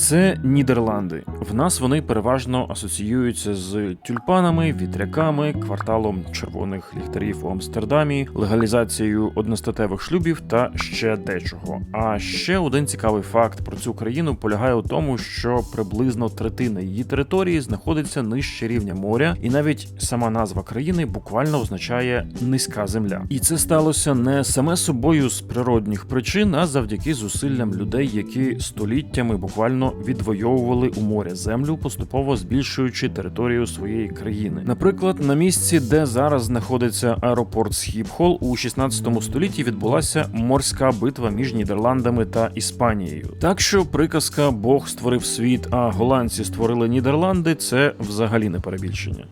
Це Нідерланди. В нас вони переважно асоціюються з тюльпанами, вітряками, кварталом червоних ліхтарів у Амстердамі, легалізацією одностатевих шлюбів та ще дечого. А ще один цікавий факт про цю країну полягає у тому, що приблизно третина її території знаходиться нижче рівня моря, і навіть сама назва країни буквально означає низька земля. І це сталося не саме собою з природних причин, а завдяки зусиллям людей, які століттями буквально відвоювали у моря землю, поступово збільшуючи територію своєї країни. Наприклад, на місці, де зараз знаходиться аеропорт Схіпхол, у 16 столітті відбулася морська битва між Нідерландами та Іспанією. Так що приказка Бог створив світ, а голландці створили Нідерланди це взагалі не перебільшення.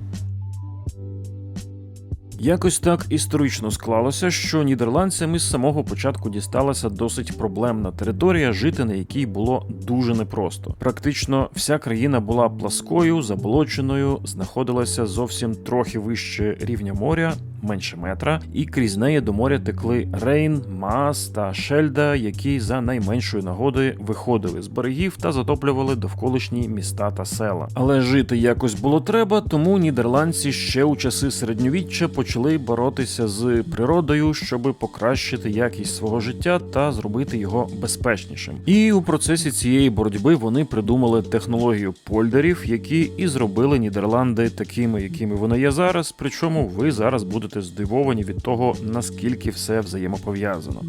Якось так історично склалося, що нідерландцям із самого початку дісталася досить проблемна територія, жити на якій було дуже непросто. Практично вся країна була пласкою, заболоченою, знаходилася зовсім трохи вище рівня моря, менше метра, і крізь неї до моря текли Рейн, Маас та Шельда, які за найменшої нагоди виходили з берегів та затоплювали довколишні міста та села. Але жити якось було треба, тому нідерландці ще у часи середньовіччя почали боротися з природою, щоб покращити якість свого життя та зробити його безпечнішим. І у процесі цієї боротьби вони придумали технологію польдерів, які і зробили Нідерланди такими, якими вони є зараз. Причому ви зараз будете здивовані від того, наскільки все взаємопов'язано.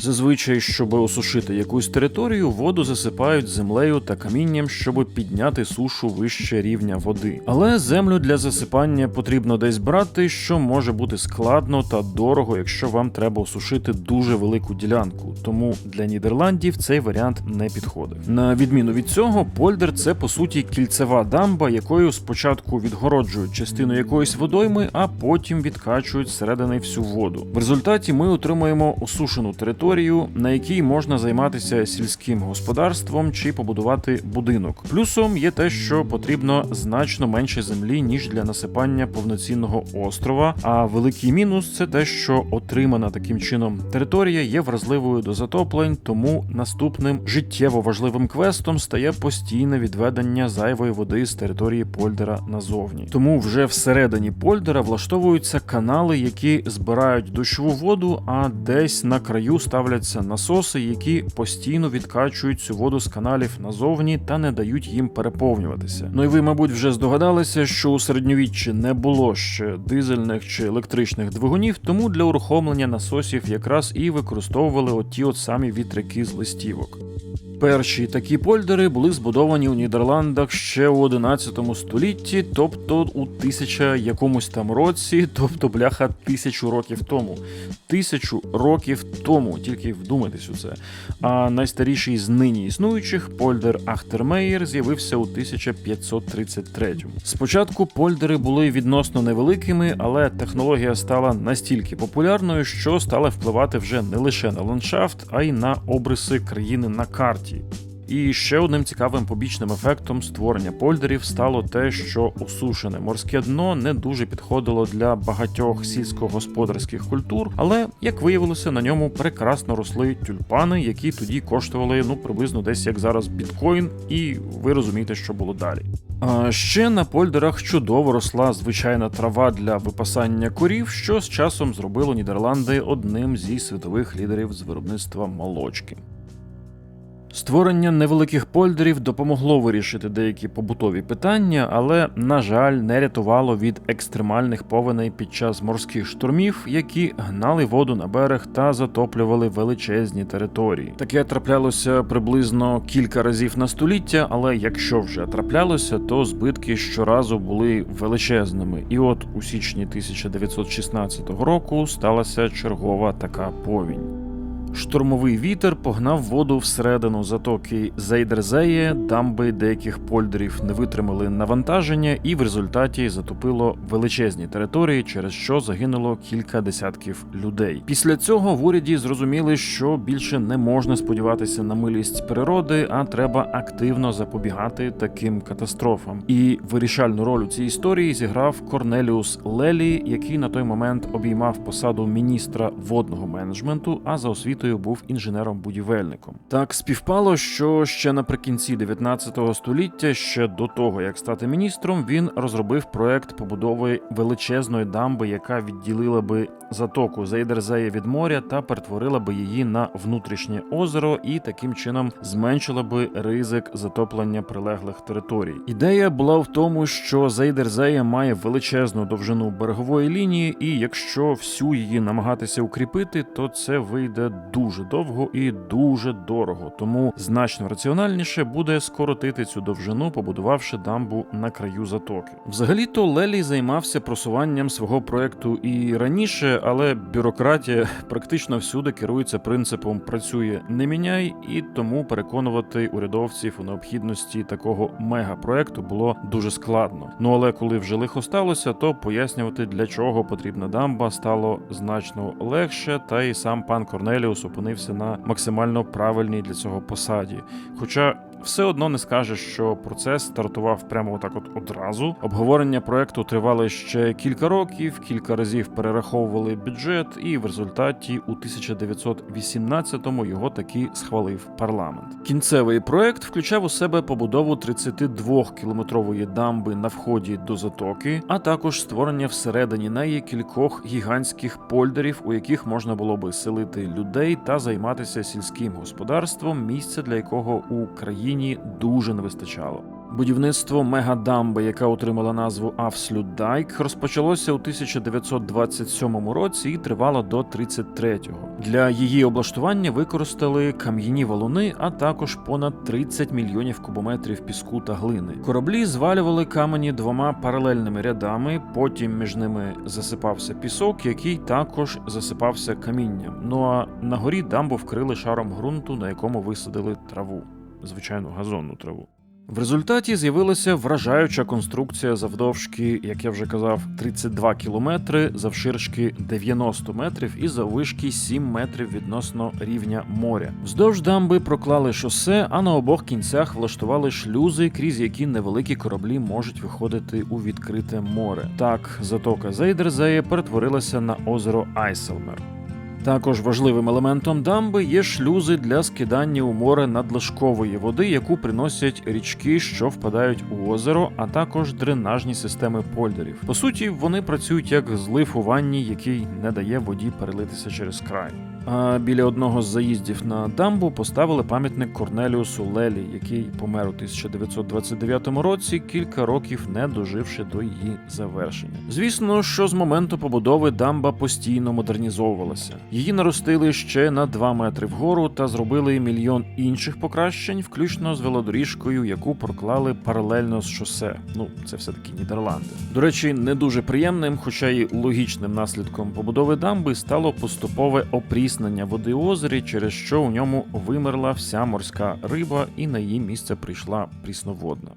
Зазвичай, щоб осушити якусь територію, воду засипають землею та камінням, щоб підняти сушу вище рівня води. Але землю для засипання потрібно десь брати, що може бути складно та дорого, якщо вам треба осушити дуже велику ділянку. Тому для Нідерландів цей варіант не підходить. На відміну від цього, польдер це по суті кільцева дамба, якою спочатку відгороджують частину якоїсь водойми, а потім відкачують зсередини всю воду. В результаті ми отримуємо осушену територію територію, на якій можна займатися сільським господарством чи побудувати будинок. Плюсом є те, що потрібно значно менше землі ніж для насипання повноцінного острова. А великий мінус це те, що отримана таким чином територія є вразливою до затоплень, тому наступним життєво важливим квестом стає постійне відведення зайвої води з території Польдера назовні. Тому вже всередині Польдера влаштовуються канали, які збирають дощову воду, а десь на краю ставлять ставляться насоси, які постійно відкачують цю воду з каналів назовні та не дають їм переповнюватися. Ну і ви, мабуть, вже здогадалися, що у середньовіччі не було ще дизельних чи електричних двигунів, тому для урухомлення насосів якраз і використовували оті от самі вітряки з листівок. Перші такі польдери були збудовані у Нідерландах ще у 11 столітті, тобто у тисяча якомусь там році, тобто бляха тисячу років тому. Тисячу років тому, тільки вдумайтесь у це. А найстаріший з нині існуючих польдер Ахтермейєр з'явився у 1533-му. Спочатку польдери були відносно невеликими, але технологія стала настільки популярною, що стала впливати вже не лише на ландшафт, а й на обриси країни на карті. І ще одним цікавим побічним ефектом створення польдерів стало те, що усушене морське дно не дуже підходило для багатьох сільськогосподарських культур, але як виявилося, на ньому прекрасно росли тюльпани, які тоді коштували ну приблизно десь як зараз біткоін, і ви розумієте, що було далі. А ще на польдерах чудово росла звичайна трава для випасання корів, що з часом зробило Нідерланди одним зі світових лідерів з виробництва молочки. Створення невеликих польдерів допомогло вирішити деякі побутові питання, але, на жаль, не рятувало від екстремальних повеней під час морських штурмів, які гнали воду на берег та затоплювали величезні території. Таке траплялося приблизно кілька разів на століття, але якщо вже траплялося, то збитки щоразу були величезними. І от у січні 1916 року сталася чергова така повінь. Штурмовий вітер погнав воду всередину затоки Зейдерзеє, дамби деяких польдерів не витримали навантаження, і в результаті затопило величезні території, через що загинуло кілька десятків людей. Після цього в уряді зрозуміли, що більше не можна сподіватися на милість природи, а треба активно запобігати таким катастрофам. І вирішальну роль у цій історії зіграв Корнеліус Лелі, який на той момент обіймав посаду міністра водного менеджменту, а за освітою освітою був інженером-будівельником. Так співпало, що ще наприкінці 19 століття, ще до того як стати міністром, він розробив проект побудови величезної дамби, яка відділила би затоку Зейдерзея від моря та перетворила би її на внутрішнє озеро і таким чином зменшила би ризик затоплення прилеглих територій. Ідея була в тому, що Зейдерзея має величезну довжину берегової лінії, і якщо всю її намагатися укріпити, то це вийде дуже довго і дуже дорого. Тому значно раціональніше буде скоротити цю довжину, побудувавши дамбу на краю затоки. Взагалі-то Лелій займався просуванням свого проекту і раніше, але бюрократія практично всюди керується принципом працює не міняй, і тому переконувати урядовців у необхідності такого мегапроекту було дуже складно. Ну але коли вже лихо сталося, то пояснювати для чого потрібна дамба стало значно легше, та й сам пан Корнеліус опинився на максимально правильній для цього посаді. Хоча все одно не скажеш, що процес стартував прямо отак, от одразу. Обговорення проекту тривали ще кілька років, кілька разів перераховували бюджет, і в результаті у 1918-му його таки схвалив парламент. Кінцевий проект включав у себе побудову 32-кілометрової дамби на вході до затоки, а також створення всередині неї кількох гігантських польдерів, у яких можна було би селити людей та займатися сільським господарством, місця для якого у країні дуже не вистачало. Будівництво мегадамби, яка отримала назву Авслюдайк, розпочалося у 1927 році і тривало до 33-го. Для її облаштування використали кам'яні валуни, а також понад 30 мільйонів кубометрів піску та глини. Кораблі звалювали камені двома паралельними рядами. Потім між ними засипався пісок, який також засипався камінням. Ну а на горі дамбу вкрили шаром ґрунту, на якому висадили траву, звичайну газонну траву. В результаті з'явилася вражаюча конструкція завдовжки, як я вже казав, 32 кілометри, завширшки 90 метрів і заввишки 7 метрів відносно рівня моря. Вздовж дамби проклали шосе, а на обох кінцях влаштували шлюзи, крізь які невеликі кораблі можуть виходити у відкрите море. Так, затока Зейдерзеє перетворилася на озеро Айселмер. Також важливим елементом дамби є шлюзи для скидання у море надлишкової води, яку приносять річки, що впадають у озеро, а також дренажні системи польдерів. По суті, вони працюють як злив у ванні, який не дає воді перелитися через край. Біля одного з заїздів на дамбу поставили пам'ятник Корнеліусу Лелі, який помер у 1929 році, кілька років не доживши до її завершення. Звісно, що з моменту побудови дамба постійно модернізовувалася. Її наростили ще на 2 метри вгору та зробили мільйон інших покращень, включно з велодоріжкою, яку проклали паралельно з шосе. Ну, це все таки Нідерланди. До речі, не дуже приємним, хоча й логічним наслідком побудови дамби стало поступове опріснення води озері, через що у ньому вимерла вся морська риба, і на її місце прийшла прісноводна.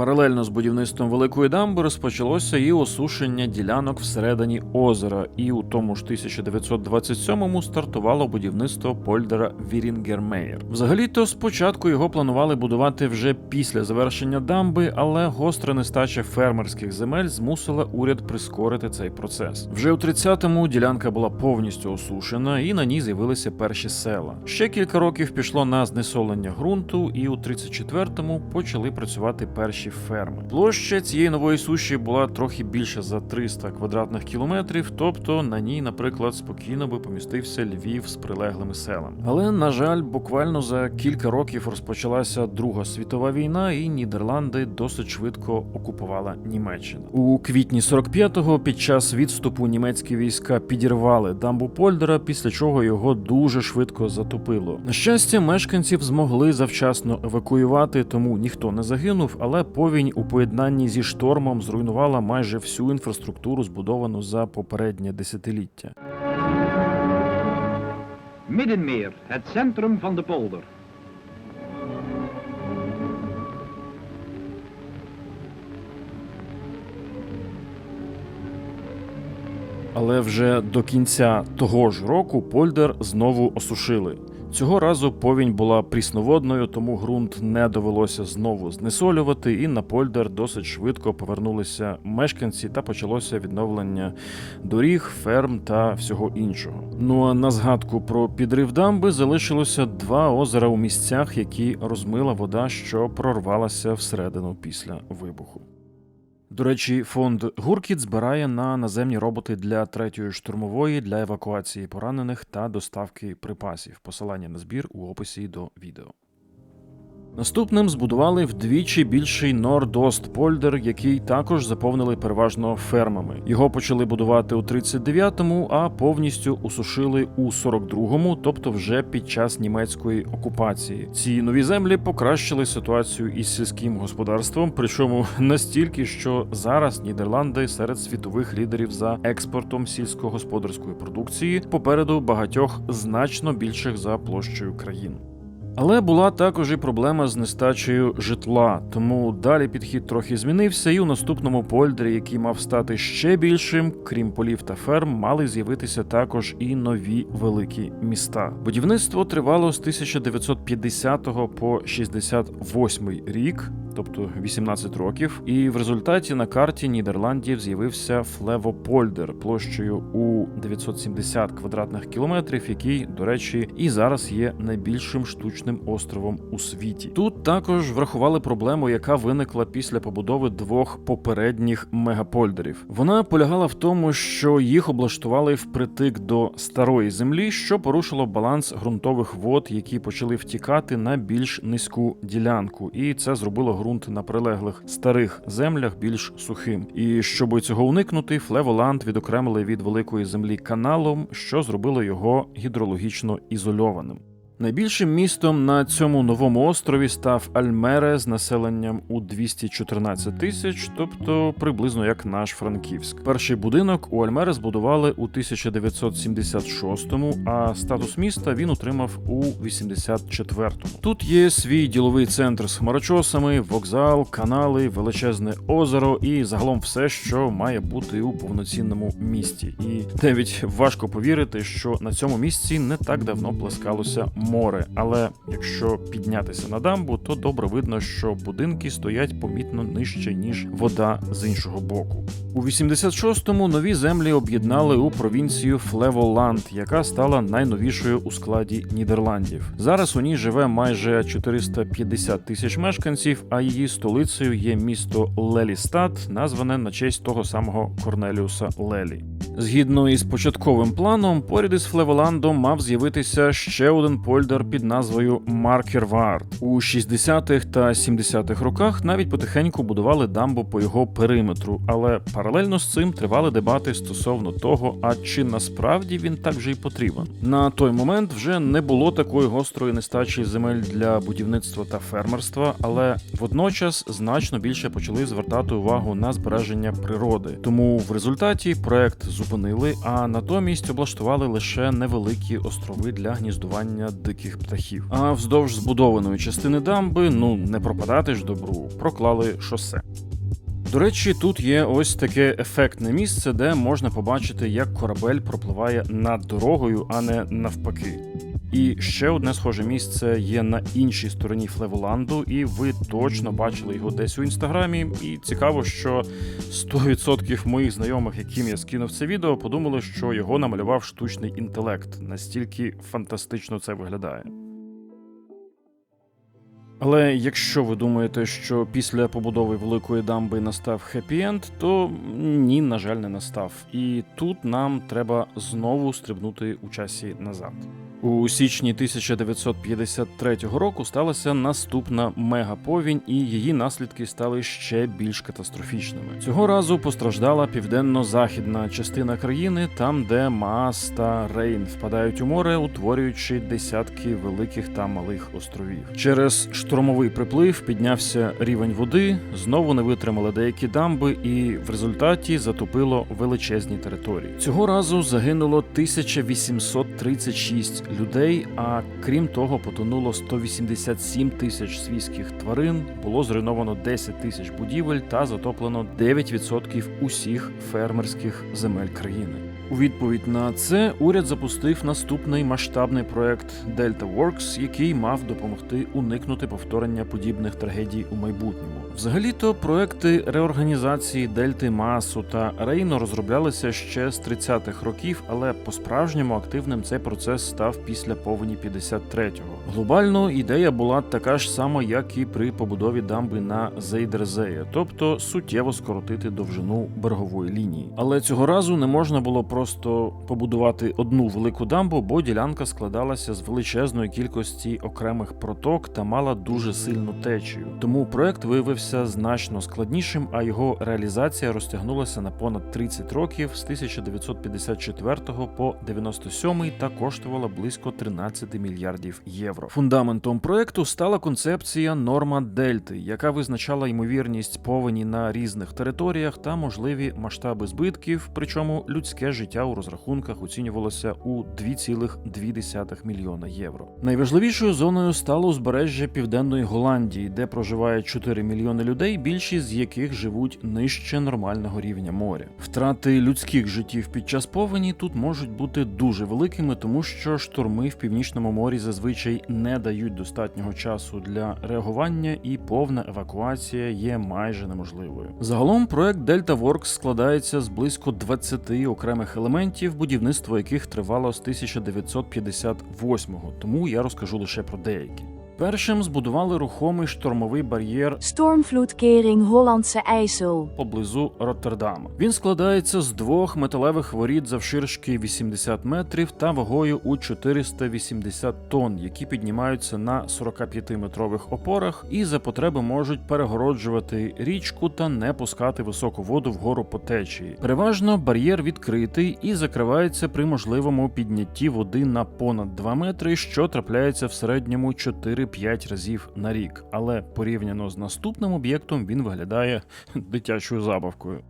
Паралельно з будівництвом великої дамби розпочалося і осушення ділянок всередині озера, і у тому ж 1927-му стартувало будівництво польдера Вірінгермеєр. Взагалі-то спочатку його планували будувати вже після завершення дамби, але гостра нестача фермерських земель змусила уряд прискорити цей процес. Вже у 30-му ділянка була повністю осушена, і на ній з'явилися перші села. Ще кілька років пішло на знесолення ґрунту, і у 34-му почали працювати перші ферми. Площа цієї нової суші була трохи більше за 300 квадратних кілометрів, тобто на ній, наприклад, спокійно би помістився Львів з прилеглими селами. Але на жаль, буквально за кілька років розпочалася Друга світова війна, і Нідерланди досить швидко окупувала Німеччина. У квітні 45-го під час відступу німецькі війська підірвали дамбу Польдера, після чого його дуже швидко затопило. На щастя, мешканців змогли завчасно евакуювати, тому ніхто не загинув, але повінь у поєднанні зі штормом зруйнувала майже всю інфраструктуру, збудовану за попереднє десятиліття. Middenmeer, het centrum van de polder. Але вже до кінця того ж року Польдер знову осушили. Цього разу повінь була прісноводною, тому ґрунт не довелося знову знесолювати, і на Польдер досить швидко повернулися мешканці та почалося відновлення доріг, ферм та всього іншого. Ну а на згадку про підрив дамби залишилося два озера у місцях, які розмила вода, що прорвалася всередину після вибуху. До речі, фонд Гуркіт збирає на наземні роботи для третьої штурмової для евакуації поранених та доставки припасів. Посилання на збір у описі до відео. Наступним збудували вдвічі більший Нордостпольдер, який також заповнили переважно фермами. Його почали будувати у 39-му, а повністю усушили у 42-му, тобто вже під час німецької окупації. Ці нові землі покращили ситуацію із сільським господарством, причому настільки, що зараз Нідерланди серед світових лідерів за експортом сільськогосподарської продукції попереду багатьох значно більших за площею країн. Але була також і проблема з нестачею житла, тому далі підхід трохи змінився, і у наступному польдері, який мав стати ще більшим, крім полів та ферм, мали з'явитися також і нові великі міста. Будівництво тривало з 1950 по 68 рік. Тобто 18 років, і в результаті на карті Нідерландів з'явився Флевопольдер площею у 970 квадратних кілометрів, який, до речі, і зараз є найбільшим штучним островом у світі. Тут також врахували проблему, яка виникла після побудови двох попередніх мегапольдерів. Вона полягала в тому, що їх облаштували впритик до старої землі, що порушило баланс ґрунтових вод, які почали втікати на більш низьку ділянку, і це зробило ґрунт на прилеглих старих землях більш сухим. І щоб цього уникнути, Флеволанд відокремили від великої землі каналом, що зробило його гідрологічно ізольованим. Найбільшим містом на цьому новому острові став Альмере з населенням у 214 тисяч, тобто приблизно як наш Франківськ. Перший будинок у Альмере збудували у 1976-му, а статус міста він отримав у 84-му. Тут є свій діловий центр з хмарочосами, вокзал, канали, величезне озеро і загалом все, що має бути у повноцінному місті. І навіть важко повірити, що на цьому місці не так давно плескалося море. Але якщо піднятися на дамбу, то добре видно, що будинки стоять помітно нижче ніж вода з іншого боку. У 86-му нові землі об'єднали у провінцію Флеволанд, яка стала найновішою у складі Нідерландів. Зараз у ній живе майже 450 тисяч мешканців, а її столицею є місто Лелістад, назване на честь того самого Корнеліуса Лелі. Згідно із початковим планом, поряд із Флеволандом мав з'явитися ще один польдер під назвою Маркервард. У 60-х та 70-х роках навіть потихеньку будували дамбу по його периметру, але паралельно з цим тривали дебати стосовно того, а чи насправді він так вже й потрібен. На той момент вже не було такої гострої нестачі земель для будівництва та фермерства, але водночас значно більше почали звертати увагу на збереження природи. Тому в результаті проект зупинили, а натомість облаштували лише невеликі острови для гніздування диких птахів. А вздовж збудованої частини дамби, ну не пропадати ж добру, проклали шосе. До речі, тут є ось таке ефектне місце, де можна побачити, як корабель пропливає над дорогою, а не навпаки. І ще одне схоже місце є на іншій стороні Флеволанду, і ви точно бачили його десь у інстаграмі. І цікаво, що 100% моїх знайомих, яким я скинув це відео, подумали, що його намалював штучний інтелект. Настільки фантастично це виглядає. Але якщо ви думаєте, що після побудови великої дамби настав хеппі-енд, то ні, на жаль, не настав. І тут нам треба знову стрибнути у часі назад. У січні 1953 року сталася наступна мегаповінь, і її наслідки стали ще більш катастрофічними. Цього разу постраждала південно-західна частина країни, там, де Маас та Рейн впадають у море, утворюючи десятки великих та малих островів. Через штормовий приплив піднявся рівень води, знову не витримали деякі дамби, і в результаті затопило величезні території. Цього разу загинуло 1836 людей. А крім того, потонуло 187 тисяч свійських тварин, було зруйновано 10 тисяч будівель та затоплено 9% усіх фермерських земель країни. У відповідь на це уряд запустив наступний масштабний проект Delta Works, який мав допомогти уникнути повторення подібних трагедій у майбутньому. Взагалі-то проекти реорганізації Дельти Масу та Рейно розроблялися ще з 30-х років, але по-справжньому активним цей процес став після повені 53-го. Глобально ідея була така ж сама, як і при побудові дамби на Зейдерзеє, тобто суттєво скоротити довжину берегової лінії. Але цього разу не можна було просто побудувати одну велику дамбу, бо ділянка складалася з величезної кількості окремих проток та мала дуже сильну течію. Тому проект виявився значно складнішим, а його реалізація розтягнулася на понад 30 років з 1954 по 97 та коштувала близько 13 мільярдів євро. Фундаментом проекту стала концепція норма дельти, яка визначала ймовірність повені на різних територіях та можливі масштаби збитків. Причому людське життя у розрахунках оцінювалося у 2,2 мільйона євро. Найважливішою зоною стало узбережжя південної Голландії, де проживає 4 мільйони людей, більшість з яких живуть нижче нормального рівня моря. Втрати людських життів під час повені тут можуть бути дуже великими, тому що шторми в північному морі зазвичай не дають достатнього часу для реагування, і повна евакуація є майже неможливою. Загалом проект Delta Works складається з близько 20 окремих елементів, будівництво яких тривало з 1958-го, тому я розкажу лише про деякі. Першим збудували рухомий штормовий бар'єр Stormvloedkering Hollandse IJssel. поблизу Роттердама. Він складається з двох металевих воріт завширшки 80 метрів та вагою у 480 тонн, які піднімаються на 45-метрових опорах і за потреби можуть перегороджувати річку та не пускати високу воду вгору по течії. Переважно бар'єр відкритий і закривається при можливому піднятті води на понад 2 метри, що трапляється в середньому 4-5 разів на рік. Але порівняно з наступним об'єктом він виглядає дитячою забавкою.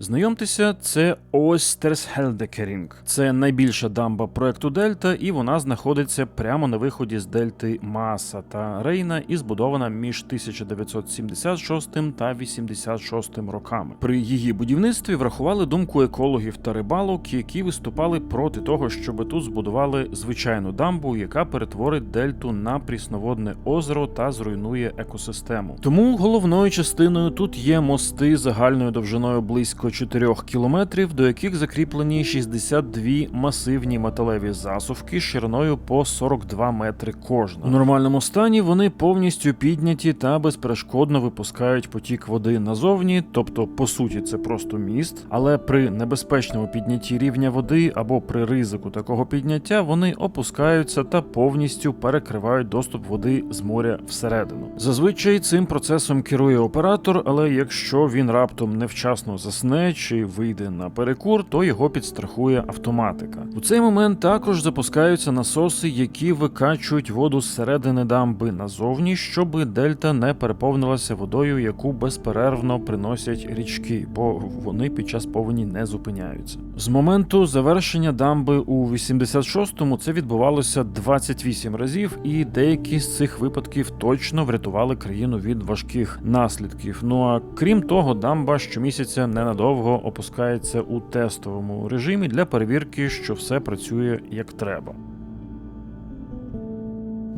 Знайомтеся, це Ойстерсхельдекерінг. Це найбільша дамба проекту Дельта, і вона знаходиться прямо на виході з дельти Мааса та Рейна і збудована між 1976 та 86 роками. При її будівництві врахували думку екологів та рибалок, які виступали проти того, щоб тут збудували звичайну дамбу, яка перетворить дельту на прісноводне озеро та зруйнує екосистему. Тому головною частиною тут є мости загальною довжиною близько 4 кілометрів, до яких закріплені 62 масивні металеві засувки шириною по 42 метри кожна. У нормальному стані вони повністю підняті та безперешкодно випускають потік води назовні, тобто, по суті, це просто міст. Але при небезпечному піднятті рівня води або при ризику такого підняття вони опускаються та повністю перекривають доступ води з моря всередину. Зазвичай цим процесом керує оператор, але якщо він раптом невчасно засне чи вийде на перекур, то його підстрахує автоматика. У цей момент також запускаються насоси, які викачують воду зсередини дамби назовні, щоб дельта не переповнилася водою, яку безперервно приносять річки, бо вони під час повені не зупиняються. З моменту завершення дамби у 86-му це відбувалося 28 разів, і деякі з цих випадків точно врятували країну від важких наслідків. Ну а крім того, дамба щомісяця ненадовго опускається у тестовому режимі для перевірки, що все працює як треба.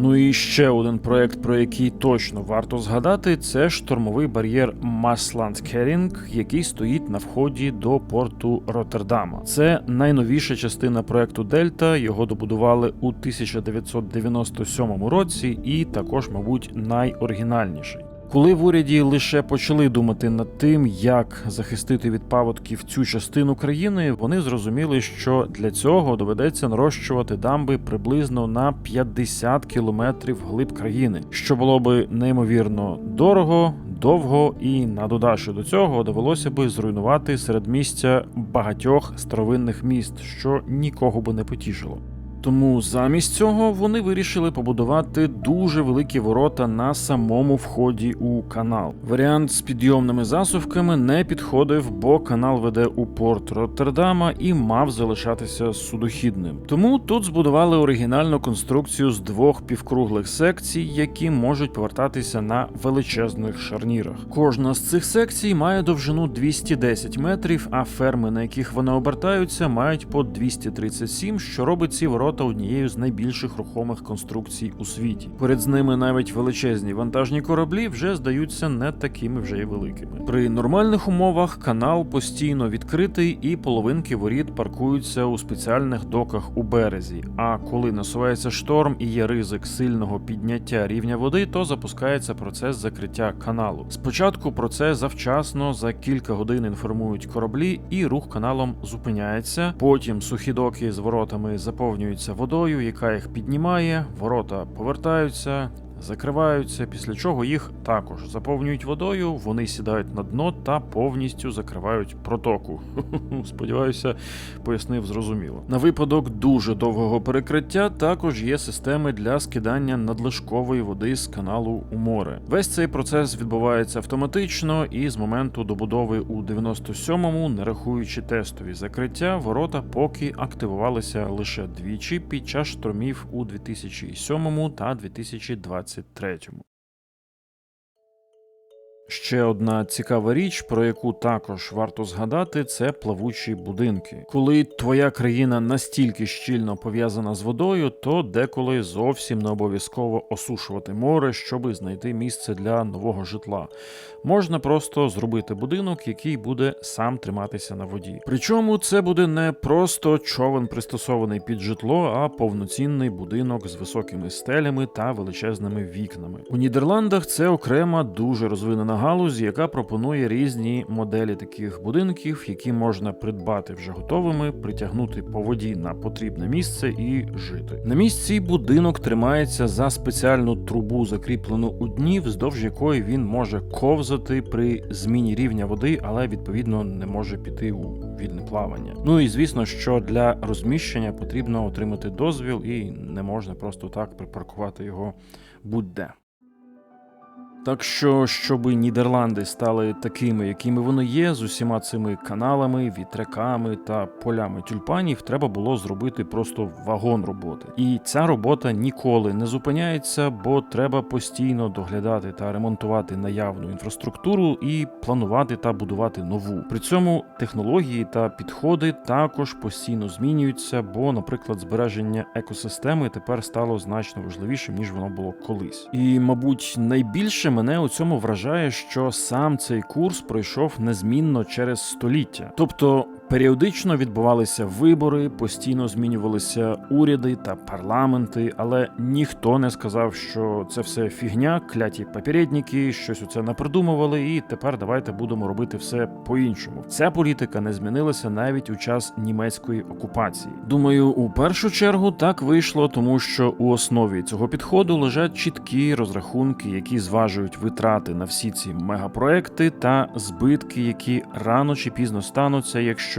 Ну і ще один проект, про який точно варто згадати, це штормовий бар'єр Масландкерінг, який стоїть на вході до порту Роттердама. Це найновіша частина проекту Дельта. Його добудували у 1997 році, і також, мабуть, найоригінальніший. Коли в уряді лише почали думати над тим, як захистити від паводків цю частину країни, вони зрозуміли, що для цього доведеться нарощувати дамби приблизно на 50 кілометрів вглиб країни, що було би неймовірно дорого, довго і на додачу до цього довелося би зруйнувати середмістя багатьох старовинних міст, що нікого би не потішило. Тому замість цього вони вирішили побудувати дуже великі ворота на самому вході у канал. Варіант з підйомними засувками не підходив, бо канал веде у порт Роттердама і мав залишатися судохідним. Тому тут збудували оригінальну конструкцію з двох півкруглих секцій, які можуть повертатися на величезних шарнірах. Кожна з цих секцій має довжину 210 метрів, а ферми, на яких вони обертаються, мають по 237, що робить ці ворота однією з найбільших рухомих конструкцій у світі. Поряд з ними навіть величезні вантажні кораблі вже здаються не такими вже й великими. При нормальних умовах канал постійно відкритий, і половинки воріт паркуються у спеціальних доках у березі. А коли насувається шторм і є ризик сильного підняття рівня води, то запускається процес закриття каналу. Спочатку про це завчасно за кілька годин інформують кораблі, і рух каналом зупиняється. Потім сухі доки з воротами заповнюються водою, яка їх піднімає, ворота повертаються. Закриваються, після чого їх також заповнюють водою, вони сідають на дно та повністю закривають протоку. Сподіваюся, пояснив зрозуміло. На випадок дуже довгого перекриття також є системи для скидання надлишкової води з каналу у море. Весь цей процес відбувається автоматично, і з моменту добудови у 97-му, не рахуючи тестові закриття, ворота поки активувалися лише двічі під час штормів у 2007 та 2023. Ще одна цікава річ, про яку також варто згадати, це плавучі будинки. Коли твоя країна настільки щільно пов'язана з водою, то деколи зовсім не обов'язково осушувати море, щоби знайти місце для нового житла. Можна просто зробити будинок, який буде сам триматися на воді. Причому це буде не просто човен пристосований під житло, а повноцінний будинок з високими стелями та величезними вікнами. У Нідерландах це окрема дуже розвинена галузь, яка пропонує різні моделі таких будинків, які можна придбати вже готовими, притягнути по воді на потрібне місце і жити. На місці будинок тримається за спеціальну трубу, закріплену у дні, вздовж якої він може ковзати при зміні рівня води, але відповідно не може піти у вільне плавання. Ну і звісно, що для розміщення потрібно отримати дозвіл, і не можна просто так припаркувати його будь-де. Так що, щоб Нідерланди стали такими, якими вони є, з усіма цими каналами, вітряками та полями тюльпанів, треба було зробити просто вагон роботи. І ця робота ніколи не зупиняється, бо треба постійно доглядати та ремонтувати наявну інфраструктуру і планувати та будувати нову. При цьому технології та підходи також постійно змінюються, бо, наприклад, збереження екосистеми тепер стало значно важливішим ніж воно було колись. І, мабуть, найбільше мене у цьому вражає, що сам цей курс пройшов незмінно через століття. Тобто періодично відбувалися вибори, постійно змінювалися уряди та парламенти, але ніхто не сказав, що це все фігня, кляті попередники, щось у це напридумували, і тепер давайте будемо робити все по-іншому. Ця політика не змінилася навіть у час німецької окупації. Думаю, у першу чергу так вийшло, тому що у основі цього підходу лежать чіткі розрахунки, які зважують витрати на всі ці мегапроекти та збитки, які рано чи пізно стануться, якщо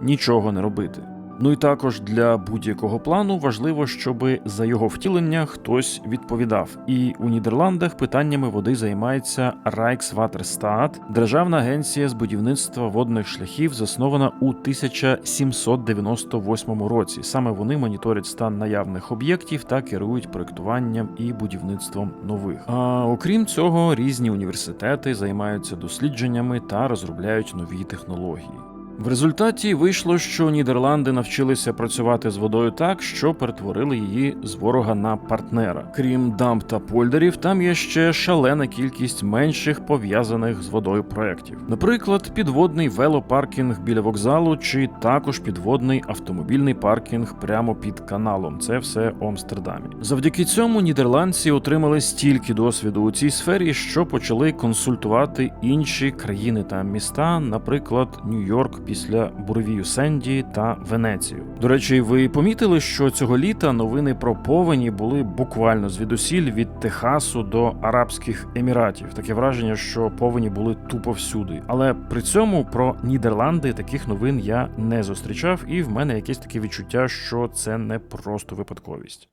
нічого не робити. Ну і також для будь-якого плану важливо, щоб за його втілення хтось відповідав. І у Нідерландах питаннями води займається Rijkswaterstaat, державна агенція з будівництва водних шляхів, заснована у 1798 році. Саме вони моніторять стан наявних об'єктів та керують проектуванням і будівництвом нових. А окрім цього, різні університети займаються дослідженнями та розробляють нові технології. В результаті вийшло, що Нідерланди навчилися працювати з водою так, що перетворили її з ворога на партнера. Крім дамб та польдерів, там є ще шалена кількість менших пов'язаних з водою проєктів. Наприклад, підводний велопаркінг біля вокзалу, чи також підводний автомобільний паркінг прямо під каналом. Це все у Амстердамі. Завдяки цьому нідерландці отримали стільки досвіду у цій сфері, що почали консультувати інші країни та міста, наприклад, Нью-Йорк після буревію Сенді та Венецію. До речі, ви помітили, що цього літа новини про повені були буквально звідусіль від Техасу до Арабських Еміратів. Таке враження, що повені були тупо всюди. Але при цьому про Нідерланди таких новин я не зустрічав, і в мене якесь таке відчуття, що це не просто випадковість.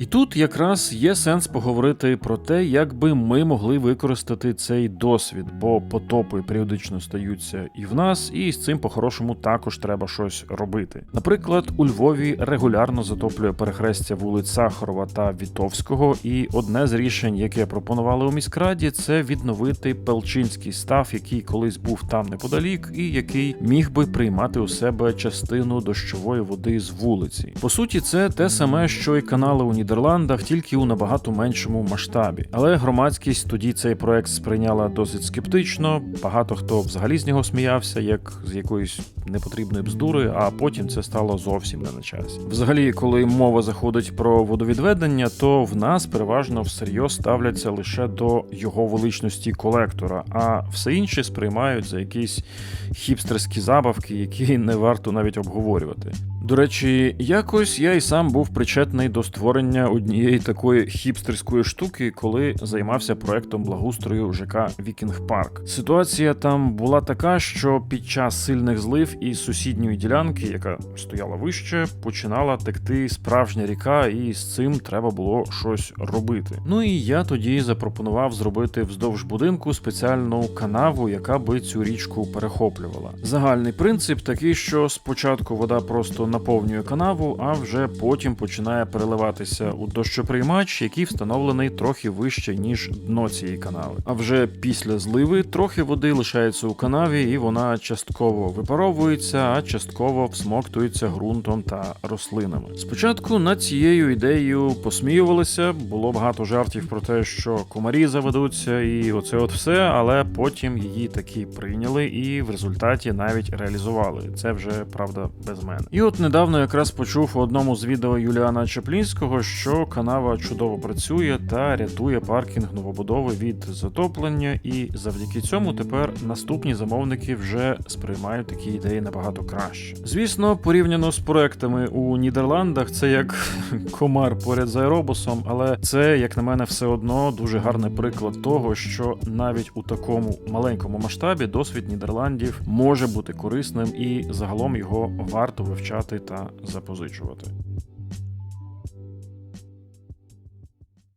І тут якраз є сенс поговорити про те, як би ми могли використати цей досвід, бо потопи періодично стаються і в нас, і з цим по-хорошому також треба щось робити. Наприклад, у Львові регулярно затоплює перехрестя вулиць Сахарова та Вітовського, і одне з рішень, яке пропонували у міськраді, це відновити Пелчинський став, який колись був там неподалік, і який міг би приймати у себе частину дощової води з вулиці. По суті, це те саме, що і канали у Нідерландах, тільки у набагато меншому масштабі. Але громадськість тоді цей проект сприйняла досить скептично. Багато хто взагалі з нього сміявся, як з якоїсь непотрібної бздури, а потім це стало зовсім не на часі. Взагалі, коли мова заходить про водовідведення, то в нас переважно всерйоз ставляться лише до його величності колектора, а все інше сприймають за якісь хіпстерські забавки, які не варто навіть обговорювати. До речі, якось я і сам був причетний до створення однієї такої хіпстерської штуки, коли займався проектом благоустрою ЖК Вікінг Парк. Ситуація там була така, що під час сильних злив із сусідньої ділянки, яка стояла вище, починала текти справжня ріка, і з цим треба було щось робити. Ну і я тоді запропонував зробити вздовж будинку спеціальну канаву, яка би цю річку перехоплювала. Загальний принцип такий, що спочатку вода просто наповнює канаву, а вже потім починає переливатися у дощоприймач, який встановлений трохи вище ніж дно цієї канави. А вже після зливи трохи води лишається у канаві, і вона частково випаровується, а частково всмоктується ґрунтом та рослинами. Спочатку над цією ідеєю посміювалися, було багато жартів про те, що комарі заведуться, і оце от все, але потім її таки прийняли і в результаті навіть реалізували. Це вже правда без мене. І от недавно якраз почув у одному з відео Юліана Чеплінського, що канава чудово працює та рятує паркінг новобудови від затоплення, і завдяки цьому тепер наступні замовники вже сприймають такі ідеї набагато краще. Звісно, порівняно з проектами у Нідерландах, це як комар поряд з аеробусом, але це, як на мене, все одно дуже гарний приклад того, що навіть у такому маленькому масштабі досвід Нідерландів може бути корисним і загалом його варто вивчати та запозичувати.